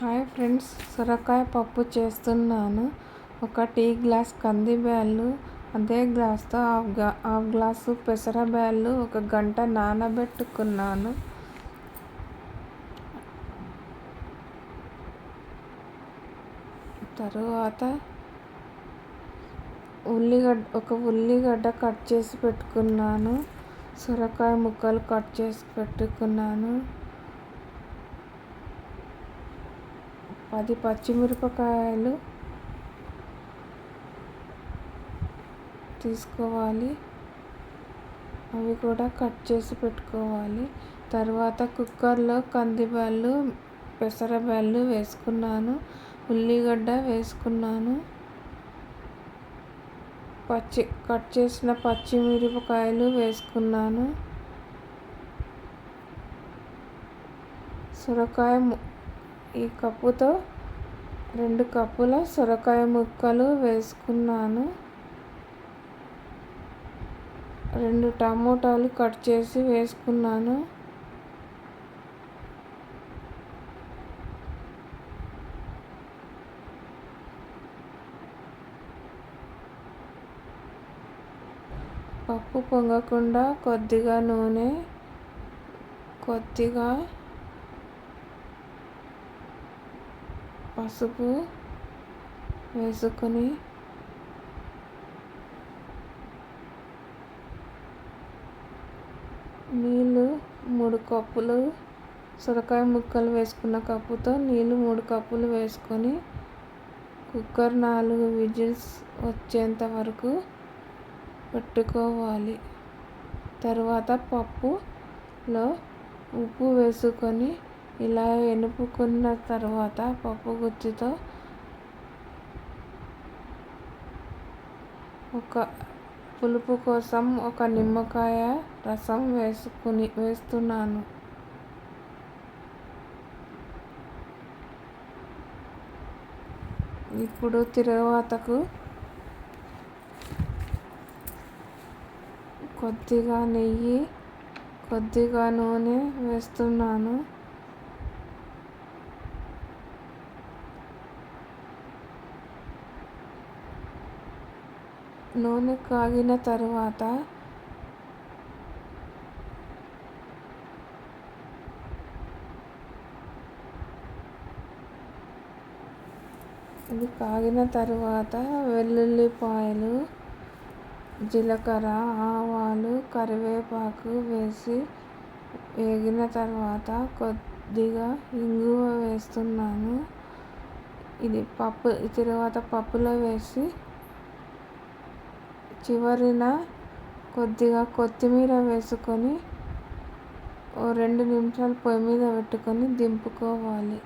Hi friends సొరకాయ పప్పు చేస్తున్నాను. ఒక టీ గ్లాస్ కంది బ్యాళ్ళు అదే గ్లాస్తో హాఫ్ హాఫ్ గ్లాసు పెసర బ్యాళ్ళు ఒక గంట నానబెట్టుకున్నాను. తరువాత ఉల్లిగడ్డ ఒక ఉల్లిగడ్డ కట్ చేసి పెట్టుకున్నాను. సొరకాయ ముక్కలు కట్ చేసి పెట్టుకున్నాను. పది పచ్చిమిరపకాయలు తీసుకోవాలి. అవి కూడా కట్ చేసి పెట్టుకోవాలి. తర్వాత కుక్కర్లో కందిబ్యాళ్ళు పెసరబ్యాళ్ళు వేసుకున్నాను. ఉల్లిగడ్డ వేసుకున్నాను. పచ్చి కట్ చేసిన పచ్చిమిరపకాయలు వేసుకున్నాను. సొరకాయ ఈ కప్పుతో రెండు కప్పుల సొరకాయ ముక్కలు వేసుకున్నాను. రెండు టమోటాలు కట్ చేసి వేసుకున్నాను. పప్పు పొంగకుండా కొద్దిగా నూనె కొద్దిగా పసుపు వేసుకొని నీళ్ళు మూడు కప్పులు సొరకాయ ముక్కలు వేసుకున్న కప్పుతో నీళ్ళు మూడు కప్పులు వేసుకొని కుక్కర్ నాలుగు విజిల్స్ వచ్చేంత వరకు పెట్టుకోవాలి. తర్వాత పప్పులో ఉప్పు వేసుకొని ఇలా ఎనుపుకున్న తర్వాత పప్పు గుత్తితో ఒక పులుపు కోసం ఒక నిమ్మకాయ రసం వేసుకుని వేస్తున్నాను. ఇప్పుడు తిరువాతకు కొద్దిగా నెయ్యి కొద్దిగా నూనె వేస్తున్నాను. నూనె కాగిన తర్వాత ఇది కాగిన తర్వాత వెల్లుల్లిపాయలు జీలకర్ర ఆవాలు కరివేపాకు వేసి వేగిన తర్వాత కొద్దిగా ఇంగువ వేస్తున్నాను. ఇది పప్పు తర్వాత పప్పులో వేసి చివరిన కొద్దిగా కొత్తిమీర వేసుకొని ఓ రెండు నిమిషాలు పొయ్యి మీద పెట్టుకొని దింపుకోవాలి.